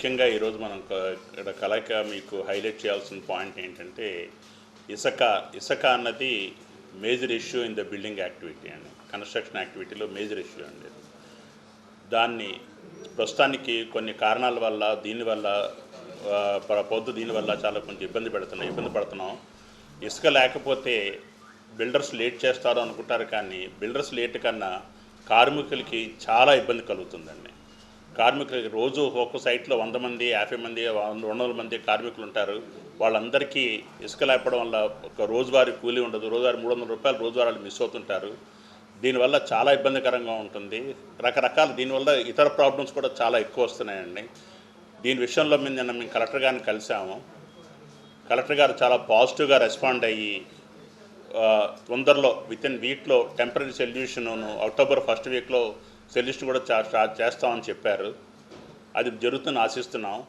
ముఖ్యంగా ఈరోజు మనం ఇక్కడ కలయిక మీకు హైలైట్ చేయాల్సిన పాయింట్ ఏంటంటే ఇసక ఇసుక అన్నది major issue in the building activity అండి. కన్స్ట్రక్షన్ యాక్టివిటీలో మేజర్ ఇష్యూ అండి దాన్ని ప్రస్తుతానికి కొన్ని కారణాల వల్ల దీనివల్ల పొద్దు దీనివల్ల చాలా కొంచెం ఇబ్బంది పెడుతున్నాం ఇబ్బంది పడుతున్నాం. ఇసుక లేకపోతే బిల్డర్స్ లేట్ చేస్తారు అనుకుంటారు కానీ బిల్డర్స్ లేట్ కన్నా కార్మికులకి చాలా ఇబ్బంది కలుగుతుందండి. కార్మికులకి రోజు ఒక్క సైట్లో వంద మంది యాభై మంది రెండు వందల మంది కార్మికులు ఉంటారు. వాళ్ళందరికీ ఇసుక లేపడం వల్ల ఒక రోజువారీ కూలీ ఉండదు. రోజువారి మూడు వందల రూపాయలు రోజువారీ మిస్ అవుతుంటారు. దీనివల్ల చాలా ఇబ్బందికరంగా ఉంటుంది. రకరకాల దీనివల్ల ఇతర ప్రాబ్లమ్స్ కూడా చాలా ఎక్కువ వస్తున్నాయండి. దీని విషయంలో మేము నిన్న మేము కలెక్టర్ గారిని కలిసాము కలెక్టర్ గారు చాలా పాజిటివ్గా రెస్పాండ్ అయ్యి తొందరలో విత్ ఇన్ వీక్లో టెంపరీ సొల్యూషన్ను అక్టోబర్ ఫస్ట్ వీక్లో సొల్యూషన్ కూడా స్టార్ట్ చేస్తామని చెప్పారు. అది జరుగుతుందని ఆశిస్తున్నాం.